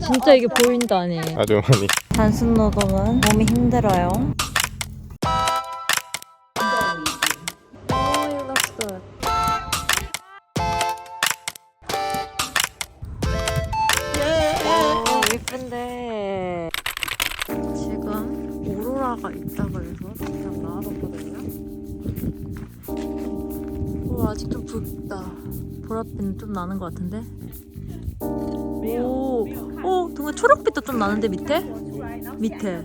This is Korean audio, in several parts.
진짜 이게 보인다니. 아주 많이 단순 노동은 몸이 힘들어요. 오, 예쁜데. 지금 오로라가 있다고 해서 그냥 나와봤거든요. 오, 아직 좀 붉다. 보랏빛 좀 나는 것 같은데? 어, 초록빛도 좀 나는데 밑에? 밑에.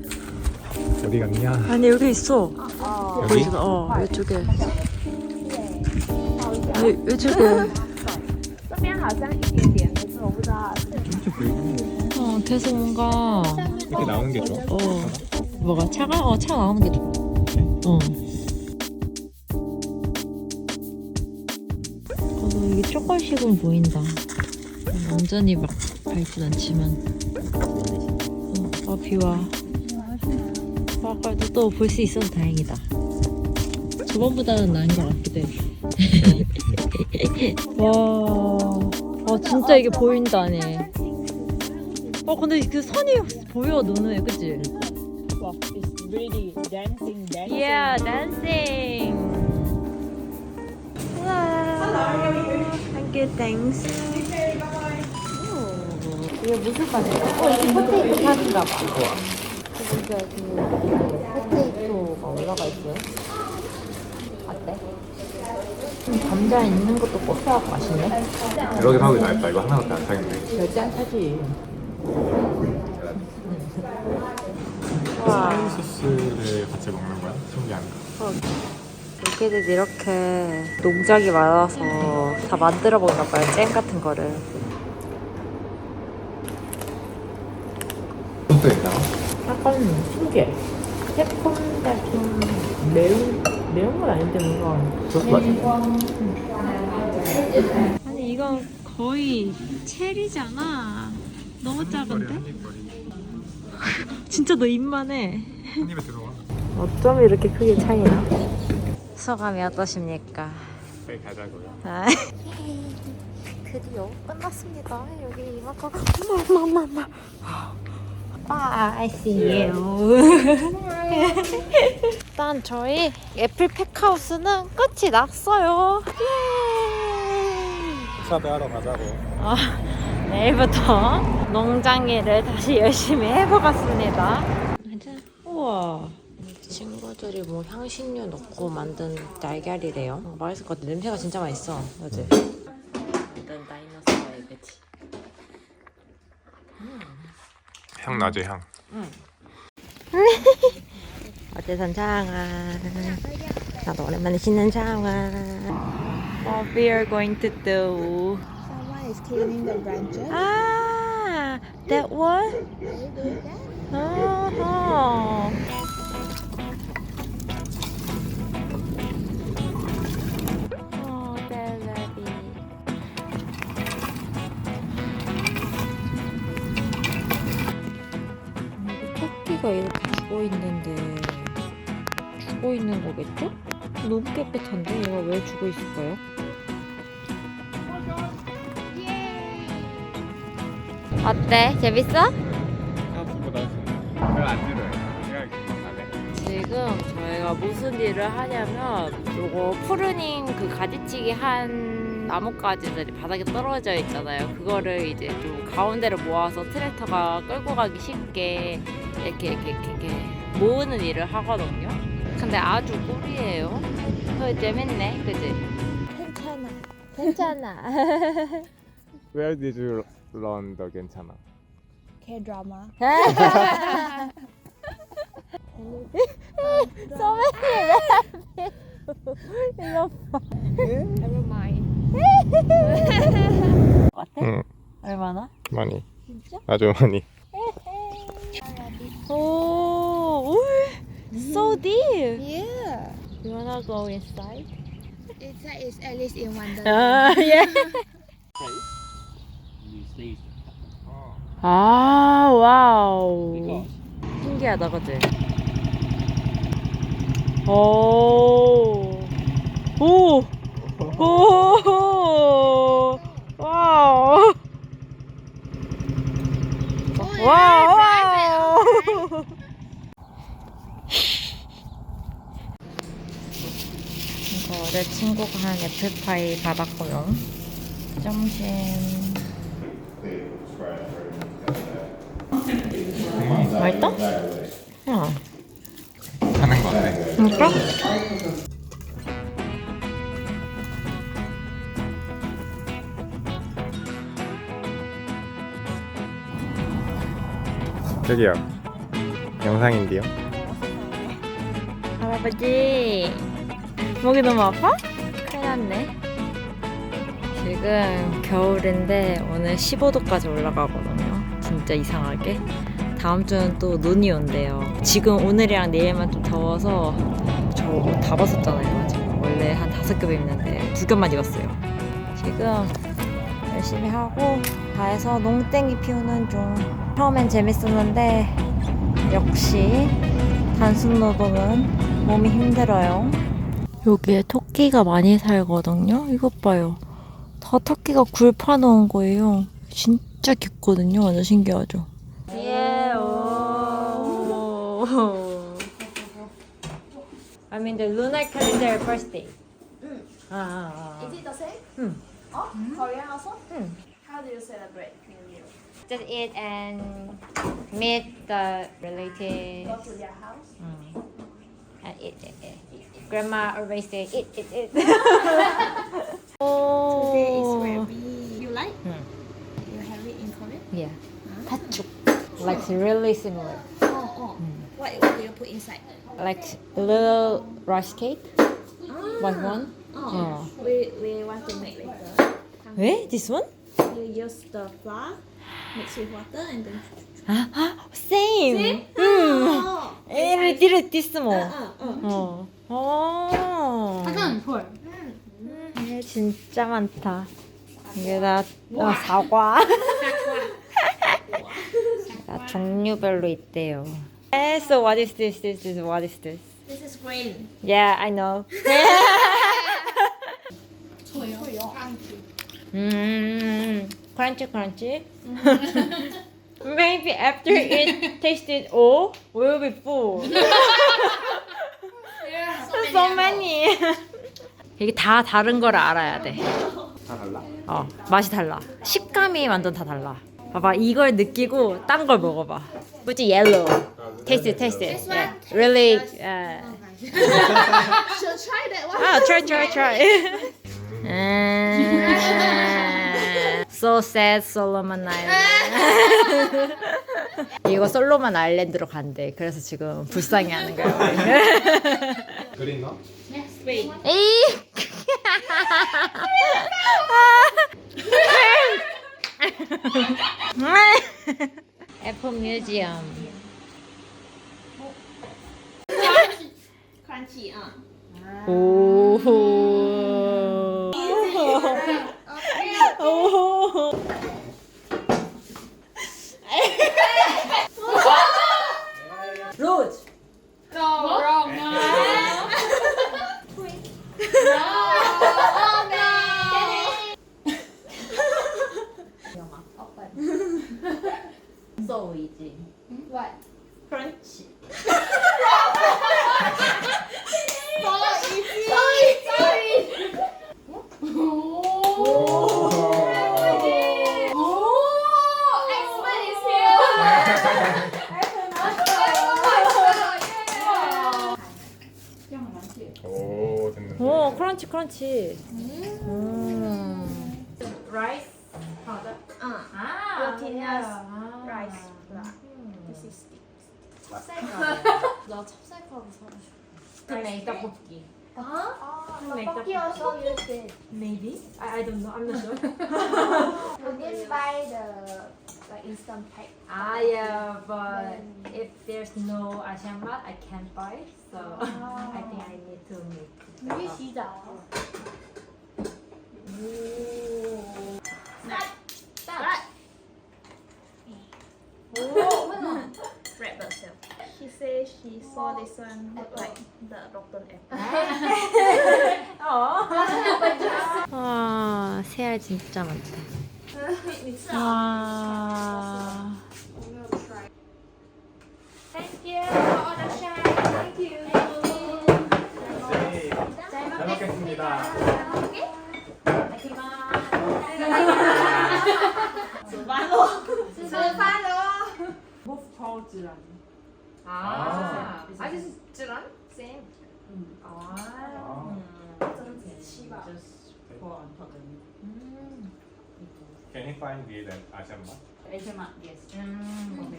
어디 갔냐? 아니 여기 있어. 여기? 어 이쪽에. 아니 이쪽에. 어 돼서 뭔가 이렇게 나오는 게 좋아. 어 뭐가 차가 어차 나오는 게 좋아. 네. 어. 어 이게 초콜릿은 보인다. 완전히 막 밝진 않지만. 어, 어 비와. 아, 그래도 또 볼 수 있어서 다행이다. 저번보다는 나은 것 같기도 해. 와, 와 진짜 이게 보인다네. 어 근데 그 선이 보여 눈에 그치? Wow, it's really dancing, dancing. Yeah, dancing. Hello. Thank you, thanks. 이게 무슨 바지야? 어, 이게 포테이토 바지인가 봐. 진짜 그 포테이토가 올라가 있어요. 어때? 좀 감자 있는 것도 고소하고 맛있네. 이렇게 하고 나겠다 이거 하나밖에 안 사겠네 절대 안 사지. 와. 사이 소스를 같이 먹는 거야? 신기한가? 여기는 이렇게 농작이 많아서 다 만들어 먹나 봐요. 잼 같은 거를. 소스 있나? 약간 신기해. 새콤달콤 매운 매운 건 아닌데 뭔가 소스 맛있어 아니 이건 거의 체리잖아. 너무 작은데? 진짜 너 입만 해. 입에 들어와 어쩜 이렇게 크게 차이나? 소감이 어떠십니까? 빨리 가자고요 아. 드디어 끝났습니다. 여기 이만큼 엄마 엄마 엄마 엄마. I see you. 일단 저희 애플 팩하우스는 끝이 났어요. 예. 사배하러 가자고 아, 내일부터 농장 일을 다시 열심히 해보겠습니다. 우와. 친구들이 뭐 향신료 넣고 만든 달걀이래요. 어, 맛있을 것 같아. 냄새가 진짜 맛있어. 그지? 향 나지 향 어제선 장아. 나도 오랜만에 신는 장아. What we are going to do? Someone is cleaning the branches. Ah, that one? Oh. Oh, 토끼가 이렇게 죽어 있는데 죽어 있는 거겠죠? 너무 깨끗한데 얘가 왜 죽어 있을까요? 어때? 재밌어? 생각보다 별로 안 들어요 내가 지금 저희가 무슨 일을 하냐면 요거 푸르닝 그 가지치기 한 나뭇가지들이 바닥에 떨어져 있잖아요. 그거를 이제 좀 가운데로 모아서 트랙터가 끌고 가기 쉽게 이렇게 이렇게 이렇게, 이렇게 모으는 일을 하거든요. 근데 아주 꿀이에요. 그 재밌네, 그지? 괜찮아, 괜찮아. Where did you learn the 괜찮아? K drama. so many Never mind. 응 얼마나? 많이 진짜? 아주 많이 오, 오, so deep. Yeah. You wanna go inside? It's like it's Alice in Wonderland. 아, 예. 아, 와우. 신기하다, 그치? 오, 오, 오, 와우. 와, 와. 내 친구가 한 애플파이 받았고요. 점심. 맛있다? 어. 하는 거 같아. 그러니까? 저기요. 영상인데요. 할아버지 목이 너무 아파? 큰일 났네. 지금 겨울인데 오늘 15도까지 올라가거든요. 진짜 이상하게. 다음 주는 또 눈이 온대요. 지금 오늘이랑 내일만 좀 더워서 저 옷 다 벗었잖아요 지금 원래 한 다섯 겹 입는데 두 겹만 입었어요. 지금 열심히 하고 다 해서 농땡이 피우는 중. 처음엔 재밌었는데 역시 단순 노동은 몸이 힘들어요. 여기에 토끼가 많이 살거든요. 이것 봐요. 다 토끼가 굴 파놓은 거예요. 진짜 깊거든요. 완전 신기하죠. I mean the lunar calendar first day. 아, Is it the same? Hmm. Oh, Korean also? Hmm. How do you celebrate New Year? Just eat and meet the relative. Go to their house? Mm. And eat, eat, eat. Grandma always say eat, eat, eat. oh. Today is very. You like? Hmm. You have it in Korean? Yeah. Pachuk. Like really similar. Oh, oh. What, what do you put inside? Like a little rice cake. Like one. Oh, we, we want to make later. Eh? This one? You use the flour, mix with water, and then. Ah. Mm. Oh, uh, uh. 어. 어. 예, 진짜 많다. 이게 다, 다 사과. 다 종류별로 있대요. 예, So what is this? This is what is this? This is green. Yeah, I know. 음, crunchy, crunchy. Maybe after it tasted all, we'll be full. so many. 이게 다 다른 걸 알아야 돼. 다 달라? 어, 맛이 달라. 식감이 완전 다 달라. 봐봐, 이걸 느끼고 딴 걸 먹어봐. 그치, yellow. Taste it, taste it. Yeah. Really. Uh, Should try that one. 아, try, try, try. 음, so sad, Solomon Island. 이거 솔로몬 아일랜드로 간대. 그래서 지금 불쌍해하는 거야. 그린 너? 에이. 애플 뮤지엄. Crunchy. 오. 오. Oh, rice flour. Hmm. This is thick. 찹쌀가루. 나 찹쌀가루 사고 싶어. Rice cake. 아? Maybe? I, I don't know. I'm not sure. You didn't buy the like instant pack. ah, yeah, but if there's no Asianmat, I can't buy. So I think I need to make. 우리 시다. 오. Rap herself. She says she saw this one at like the Rotten app. 와, 새알 진짜 많다. 와. Thank you for all the shine. Thank you. 네, 잘 먹겠습니다. Survival. 아, 아, this is Zheran? Same. 아. just for on top of it. Can you find the Asian map? Asian mark, yes.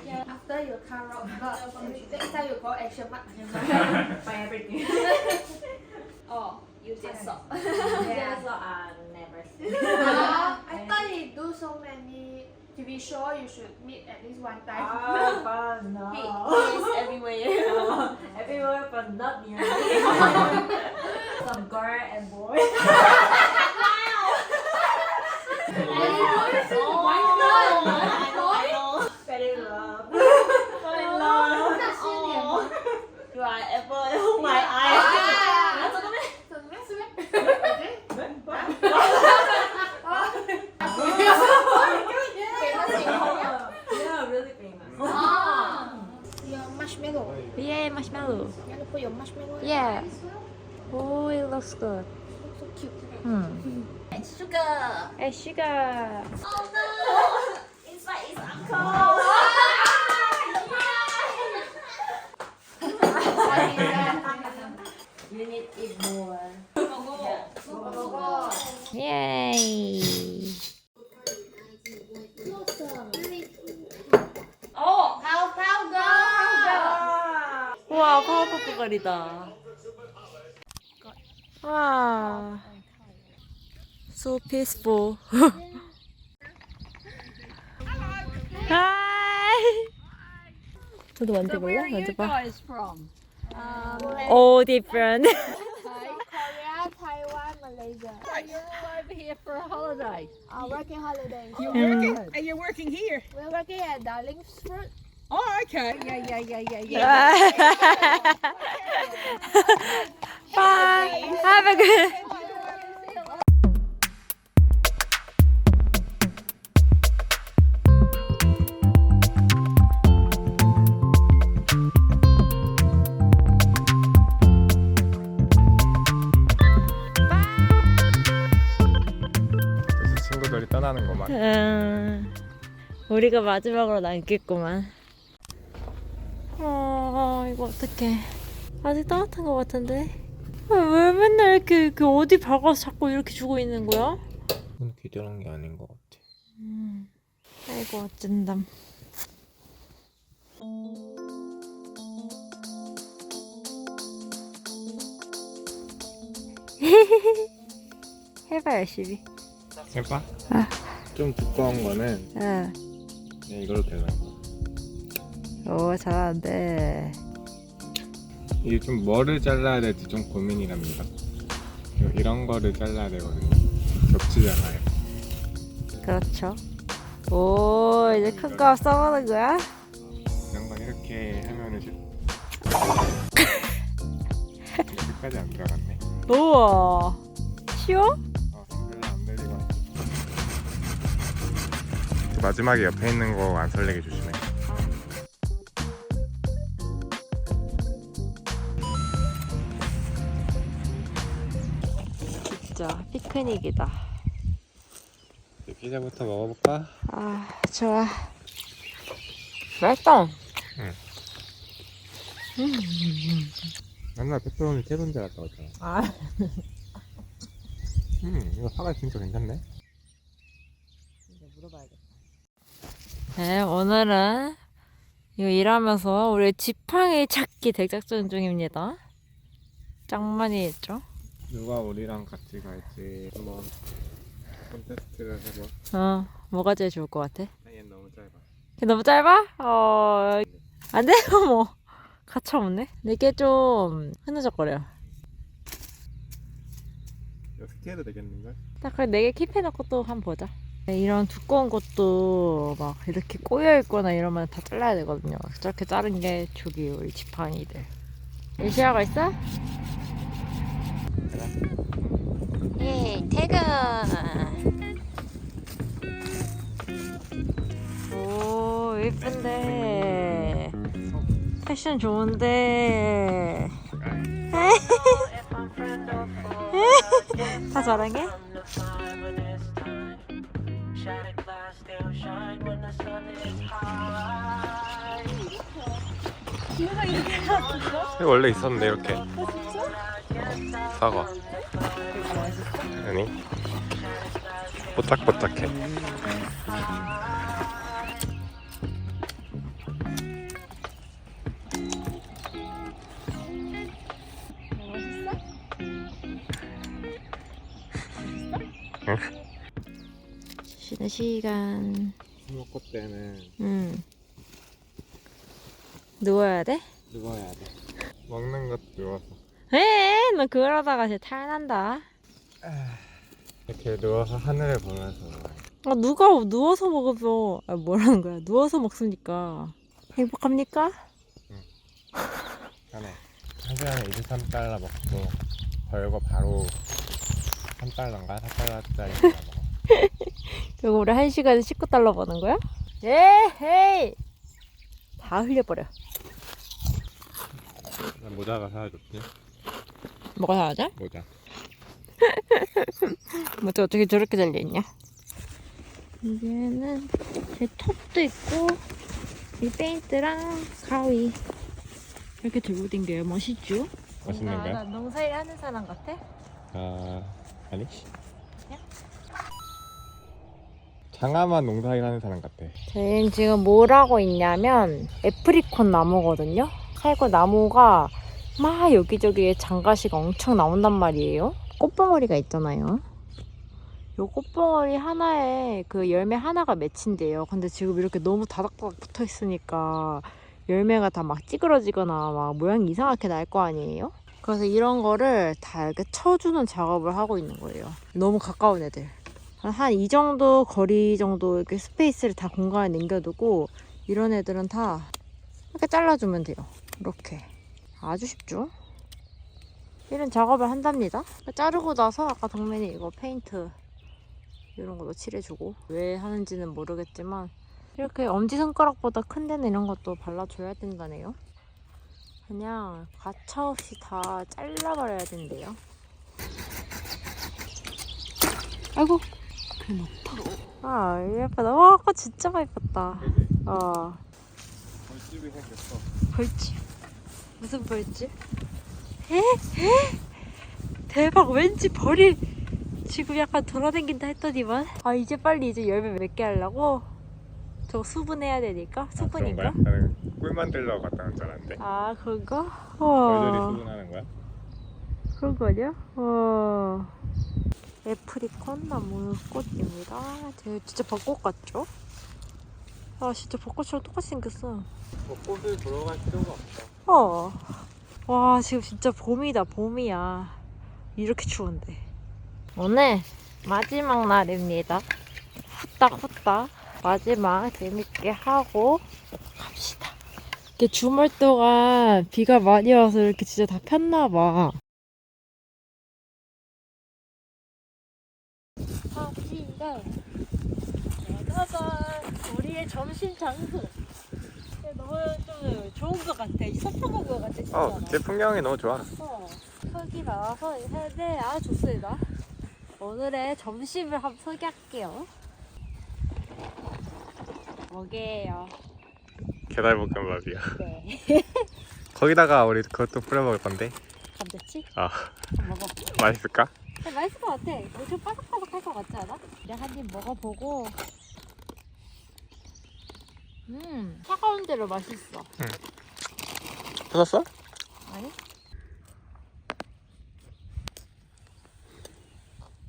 Yeah, after your car rock, next time you go Asia Mart. Buy everything. Oh, you just saw. yeah, so I never see. Ah, I thought you do so many TV show, you should meet at least one time. Ah, but no. He, he is everywhere. Oh, everywhere but not near me. Some girl and boy. Very love. Very love. Oh. You are apple in my eye. Yeah, really famous. Your marshmallow. Yeah, marshmallow. You want to put your marshmallow in Yeah. Oh, it looks good. So cute. Hmm. Sugar. Hey, sugar. Oh no! Inside is uncle. You need eat more. 파워퍼프 거리다. 와. So peaceful. Hi. 저도 만져볼래? 만져봐. All different. Korea, Taiwan, Malaysia. You're over here for a holiday. Uh, working holidays. You're Mm. working? And you're working here? We're working at Darling's Fruit. Oh, okay. Yeah, yeah, yeah, yeah, yeah. Bye. Have a good. 그래서 친구들이 떠나는구만. 음, 우리가 마지막으로 남겠구만. 어, 이거 어떡해. 아직 따뜻한 것 같은데? 아, 왜 맨날 이렇게, 그 어디 박아서 자꾸 이렇게 주고 있는 거야? 그건 기대한 게 아닌 것 같아. 음, 아이고, 어쩐담. 해봐, 열심히. 해봐. 아. 좀 두꺼운 거는 응. 이걸로 거. 오, 잘하는데. 이게 좀 뭐를 잘라야 될지 좀 고민이랍니다. 이런 거를 잘라야 되거든요. 겹치잖아요. 그렇죠. 오, 이제 큰 거 써보는 거야? 이런 건 이렇게 하면은 좀 여기까지 안 들어갔네. 우와. 쉬워? 어, 별로 안 들리고. 마지막에 옆에 있는 거 안 설레게 조심해. 진짜 피크닉이다. 피자부터 먹어볼까? 아, 좋아. 맛있다. 맨날 페퍼로니 세 번째 갔다 왔잖아. 아. 음, 이거 사과 진짜 괜찮네. 네, 오늘은 이거 일하면서 우리 지팡이 찾기 대작전 중입니다. 짱 많이 했죠? 누가 우리랑 같이 갈지 한번 콘테스트를 해봐. 어, 뭐가 제일 좋을 것 같아? 얘 너무 짧아. 이게 너무 짧아? 어, 안 돼? 뭐. 가차 없네? 내게 좀 흐느적거려. 이거 스케일도 되겠는데? 딱 그래 네개 킵해놓고 또 한 번 보자. 네, 이런 두꺼운 것도 막 이렇게 꼬여있거나 이러면 다 잘라야 되거든요. 저렇게 자른 게 저기 우리 지팡이들. 일시하고 있어? 예, 퇴근! 오, 예쁜데. 패션 좋은데. 다 자랑해? 원래 있었는데 이렇게 사과 아니 뽀짝뽀짝해 쉬는 시간. 먹고 때는 음. 누워야 돼? 누워야 돼 먹는 것도 누워서 에, 너 하다가 진짜 탈난다. 이렇게 누워서 하늘을 보면서. 아, 누가 누워서 먹어서 아, 뭐라는 거야? 누워서 먹으니까 행복합니까? 편해 한 시간에 23달러 먹고 벌고 바로 3달러인가 4달러짜리 먹어 그리고 우리 한 시간에 19달러 버는 거야? 에헤이! 다 흘려버려. 난 모자가 사야겠지 뭐가 사야죠? 모자 뭐또 어떻게 저렇게 달려있냐? 여기에는 제 톱도 있고 이 페인트랑 가위 이렇게 들고 댕겨요. 멋있죠? 나 농사일 하는 사람 같아? 아 아니 장아만 농사일 하는 사람 같아 저희는 지금 뭘 하고 있냐면 애프리콘 나무거든요. 살고 나무가 막 여기저기에 장가시가 엄청 나온단 말이에요. 꽃봉오리가 있잖아요. 요 꽃봉오리 하나에 그 열매 하나가 맺힌대요. 근데 지금 이렇게 너무 다닥다닥 붙어 있으니까 열매가 다 막 찌그러지거나 막 모양이 이상하게 날 거 아니에요? 그래서 이런 거를 다 이렇게 쳐주는 작업을 하고 있는 거예요. 너무 가까운 애들. 한 이 정도 거리 정도 이렇게 스페이스를 다 공간에 남겨두고 이런 애들은 다 이렇게 잘라주면 돼요. 이렇게 아주 쉽죠? 이런 작업을 한답니다. 자르고 나서 아까 동맨이 이거 페인트 이런 것도 칠해주고 왜 하는지는 모르겠지만 이렇게 엄지손가락보다 큰 데는 이런 것도 발라줘야 된다네요. 그냥 가차없이 다 잘라버려야 된대요. 아이고 그 높다. 아 예쁘다. 와, 꽃 진짜 예뻤다. 어, 벌집이 생겼어 벌집. 무슨 벌집? 에? 에? 대박. 왠지 벌이 지금 약간 돌아다닌다 했더니만. 아 이제 빨리 이제 열매 몇 개 하려고. 저거 수분해야 되니까. 아, 수분인가? 거야? 나는 꿀 만들러 갔다 온줄 알았는데 아 그런가? 와. 수분하는 거야? 그런 거냐? 와. 애프리콘 나무 꽃입니다. 되게 진짜 벚꽃 같죠? 아 진짜 벚꽃이랑 똑같이 생겼어. 뭐 꽃을 보러 갈 필요가 없어 어. 와 지금 진짜 봄이다 봄이야. 이렇게 추운데. 오늘 마지막 날입니다. 후딱 후딱 마지막 재밌게 하고 갑시다. 이게 주말 동안 비가 많이 와서 이렇게 진짜 다 폈나 봐. 갑시다. 짜잔 우리의 점심 장소. 너무 좀 좋은 것 같아. 소풍 온것 같아 진짜. 어, 제 풍경이 너무 좋아 어, 여기 나와서 해네 아 좋습니다. 오늘의 점심을 한번 소개할게요. 뭐게요? 게달볶음밥이야 네. 거기다가 우리 그것도 뿌려 먹을 건데 감자치? 아 먹어. 맛있을까? 네, 맛있을 것 같아. 엄청 바삭바삭할 것 같지 않아? 이제 한입 먹어보고. 음, 차가운 대로 맛있어. 터졌어? 아니?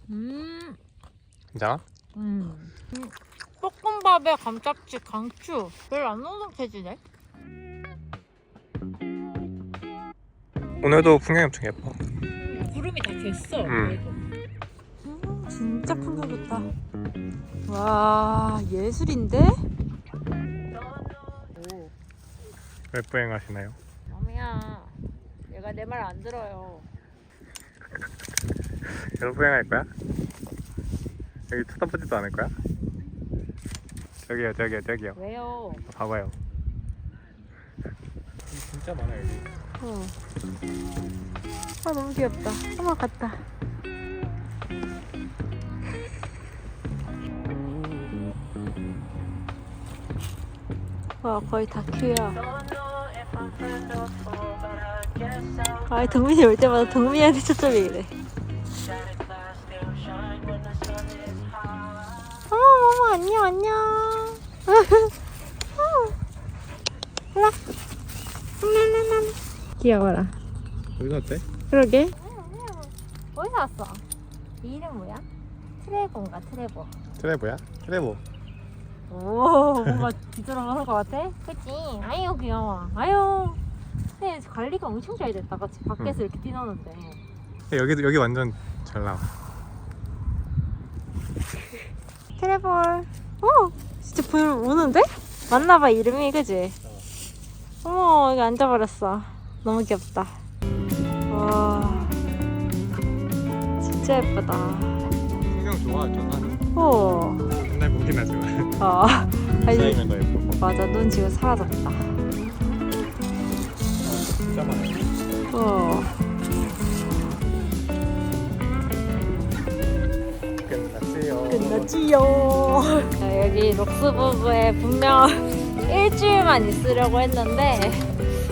음, 괜찮아? 음. 음. 볶음밥에 감자치, 강추. 별로 안 넉넉해지네. 오늘도 풍경이 엄청 예뻐 구름이 다 됐어. 음. 음, 진짜 풍경 좋다. 와, 예술인데? 몇 보행 하시나요? 마미야, 얘가 내 말 안 들어요. 계속 보행 할 거야? 여기 쳐다보지도 않을 거야? 저기요 저기요 저기요 왜요? 봐봐요 진짜 많아 여기 어. 아 너무 귀엽다. 한번 갔다. 와 거의 다 큐야. 아, 동민이 올 때마다 동민이한테 초점이 이래. 어머, 어머, 안녕, 안녕. 라. 귀여워라. 여기가 어때? 그러게. 어디서 왔어? 이 이름 뭐야? 트레보인가 트레보. 트레보야? 트레보. 오 뭔가 뒤돌아보는 것 같아? 그치? 아유 귀여워. 아유. 근데 관리가 엄청 잘 됐다. 같이 밖에서 이렇게 뛰노는데. 여기 여기 완전 잘 나와. 트레볼. 어 진짜 불 오는데? 맞나봐 이름이 그지? 어머 여기 앉아버렸어. 너무 귀엽다. 와 진짜 예쁘다. 풍경 좋아 저 산. 오. 맨날 보긴 하지만 어. 아니, 쌓이면 더 예쁘고. 맞아 눈 지금 사라졌다. 진짜 많아. 어. 끝났지요. 끝났지요. 여기 록스부브에 분명 일주일만 있으려고 했는데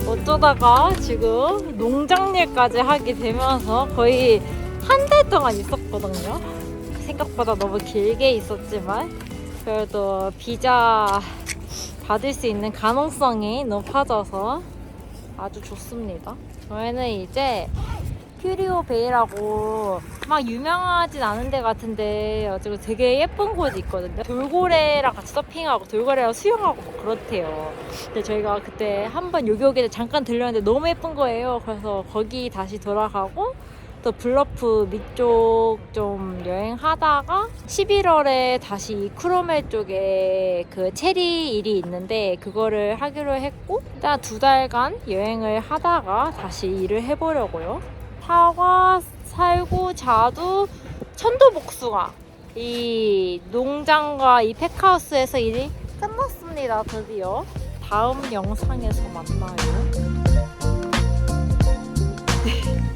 어쩌다가 지금 농장일까지 하게 되면서 거의 한 달 동안 있었거든요. 생각보다 너무 길게 있었지만 그래도 비자 받을 수 있는 가능성이 높아져서 아주 좋습니다. 저희는 이제 큐리오 베이라고 막 유명하진 않은 데 같은데 아주 되게 예쁜 곳이 있거든요. 돌고래랑 같이 서핑하고 돌고래랑 수영하고 뭐 그렇대요. 근데 저희가 그때 한 번 여기 오기 전에 잠깐 들렸는데 너무 예쁜 거예요. 그래서 거기 다시 돌아가고 또 블러프 밑쪽 좀 여행하다가 11월에 다시 크로멜 쪽에 그 체리 일이 있는데 그거를 하기로 했고 일단 두 달간 여행을 하다가 다시 일을 해보려고요. 사과, 살구, 자두, 천도복숭아 이 농장과 이 팩하우스에서 일이 끝났습니다. 드디어 다음 영상에서 만나요.